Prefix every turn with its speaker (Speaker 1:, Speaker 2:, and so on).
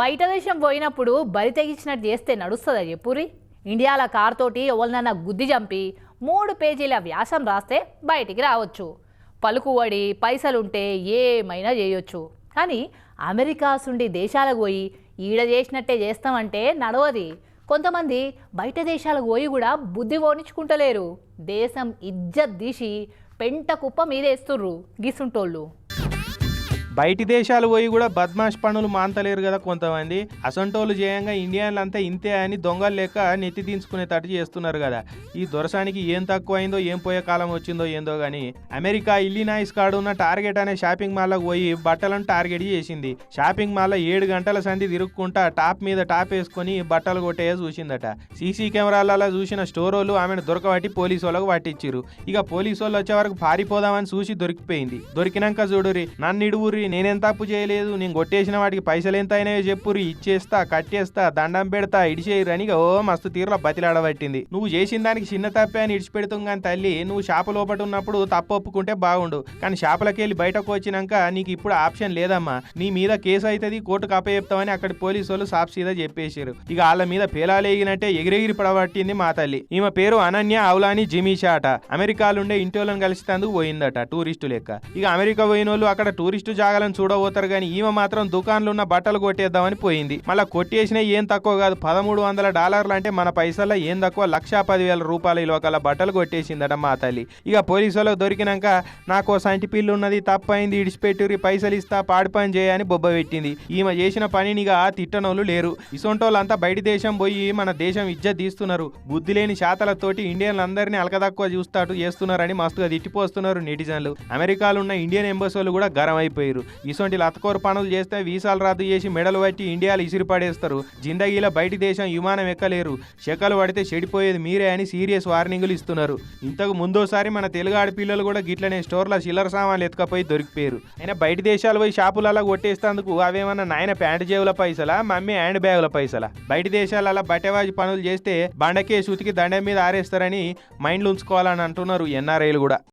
Speaker 1: బయట దేశం పోయినప్పుడు బరి తెగించినట్టు చేస్తే నడుస్తుందా చెప్పురి ఇండియాల కార్తోటి ఎవరినన్నా గుద్ది చంపి మూడు పేజీల వ్యాసం రాస్తే బయటికి రావచ్చు. పలుకుబడి పైసలుంటే ఏమైనా చేయొచ్చు. కానీ అమెరికా సుండి దేశాలకు పోయి ఈడ చేసినట్టే చేస్తామంటే నడవది. కొంతమంది బయట దేశాలకు పోయి కూడా బుద్ధి పోనించుకుంటలేరు దేశం ఇజ్జత్ తీసి పెంట కుప్ప మీదేస్తుర్రు గీసుంటోళ్ళు.
Speaker 2: బయటి దేశాలు పోయి కూడా బద్మాష్ పనులు మాంతలేరు కదా కొంతమంది. అసంటోలు చేయంగా ఇండియన్లంతా ఇంతే అని దొంగలు లెక్క నెత్తి దించుకునేటట్టు చేస్తున్నారు కదా. ఈ దొరసానికి ఏం తక్కువ అయిందో ఏం పోయే కాలం వచ్చిందో ఏందో కానీ అమెరికా ఇల్లినాయిస్ కాడు ఉన్న టార్గెట్ అనే షాపింగ్ మాల్కి పోయి బట్టలను టార్గెట్ చేసింది. షాపింగ్ మాల్లో ఏడు గంటల సంధి తిరుక్కుంటా టాప్ మీద టాప్ వేసుకొని బట్టలు కొట్టే చూసిందట. సీసీ కెమెరాలలో చూసిన స్టోర్ వాళ్ళు ఆమెను దొరకబట్టి పోలీసు వాళ్ళకు పట్టించారు ఇక పోలీసు వాళ్ళు వచ్చే వరకు పారిపోదామని చూసి దొరికిపోయింది. దొరికినాక చూడురి నన్ను ఇడువురి నేనేం తప్పు చేయలేదు నేను కొట్టేసిన వాటికి పైసలు ఎంత అయినాయో చెప్పురి ఇచ్చేస్తా కట్టేస్తా దండం పెడతా ఇడిచేయరు అని ఓ మస్తు తీరులో బతిలాడబట్టింది. నువ్వు చేసిన దానికి చిన్న తప్పే అని ఇడిచిపెడుతుంది కానీ తల్లి నువ్వు షాపు లోపట ఉన్నప్పుడు తప్పు ఒప్పుకుంటే బాగుండు. కానీ షాపులకి వెళ్ళి బయటకు వచ్చినాక నీకు ఇప్పుడు ఆప్షన్ లేదమ్మా. నీ మీద కేసు అవుతుంది కోర్టుకు అప్పచెప్తామని అక్కడి పోలీసు వాళ్ళు సాప్సీదా చెప్పేశారు ఇక వాళ్ళ మీద పేలాలేగినట్టే ఎగిరెగిరి పడబట్టింది మా తల్లి. ఈమె పేరు అనన్య అవులాని జిమీషా అట అమెరికాలుండే ఇంటోళ్ళని కలిసినందుకు పోయిందట టూరిస్టు లెక్క. ఇక అమెరికా పోయిన వాళ్ళు అక్కడ టూరిస్టు జాగాలను చూడబోతారు కానీ ఈమె మాత్రం దుకాణంలో ఉన్న బట్టలు కొట్టేద్దామని పోయింది. మళ్ళీ కొట్టేసినా ఏం తక్కువ కాదు. పదమూడు వందల డాలర్లు అంటే మన పైసల్లో ఏం తక్కువ? లక్ష పదివేల రూపాయల ఇలోకల బట్టలు కొట్టేసిందట మా తల్లి. ఇక పోలీసు వాళ్ళకి దొరికినాక నాకు సంటి పిల్లు ఉన్నది తప్పైంది ఇడిచిపెట్టురి పైసలు ఇస్తా పాడి పని చేయని బొబ్బ పెట్టింది. ఈమె చేసిన పనినిగా తిట్టనోళ్ళు లేరు. ఇసొంటోళ్ళంతా బయట దేశం పోయి మన దేశం ఇజ్జ తీస్తున్నారు. బుద్ధి లేని శాతలతోటి ఇండియన్లందరినీ అలకదక్కువ చూస్తాటు చేస్తున్నారని మస్తుగా తిట్టిపోస్తున్నారు నెటిజన్లు. అమెరికాలో ఉన్న ఇండియన్ ఎంబసీలు కూడా గరం అయిపోయారు ఇసొంటి లతకోరు పనులు చేస్తే వీసాలు రద్దు చేసి మెడలు పట్టి ఇండియాలో ఇసిరిపడేస్తారు. జిందగీలో బయటి దేశం విమానం ఎక్కలేరు. చెక్కలు పడితే చెడిపోయేది మీరే అని సీరియస్ వార్నింగులు ఇస్తున్నారు. ఇంతకు ముందోసారి మన తెలుగు ఆడపిల్లలు కూడా గిట్లనే స్టోర్లో చిల్లర సామాన్లు ఎత్తుకపోయి దొరికిపోయారు. అయినా బయట దేశాలు పోయి షాపులలో కొట్టేస్తేందుకు అవేమన్నా నాయన ప్యాంట్ జేబుల పైసలా మమ్మీ హ్యాండ్ బ్యాగుల పైసలా? బయట దేశాలలో బట్టెవాజి పనులు చేస్తే బండకే సూతికి దండం మీద ఆరేస్తారని మైండ్లు ఉంచుకోవాలని అంటున్నారు ఎన్ఆర్ఐలు కూడా.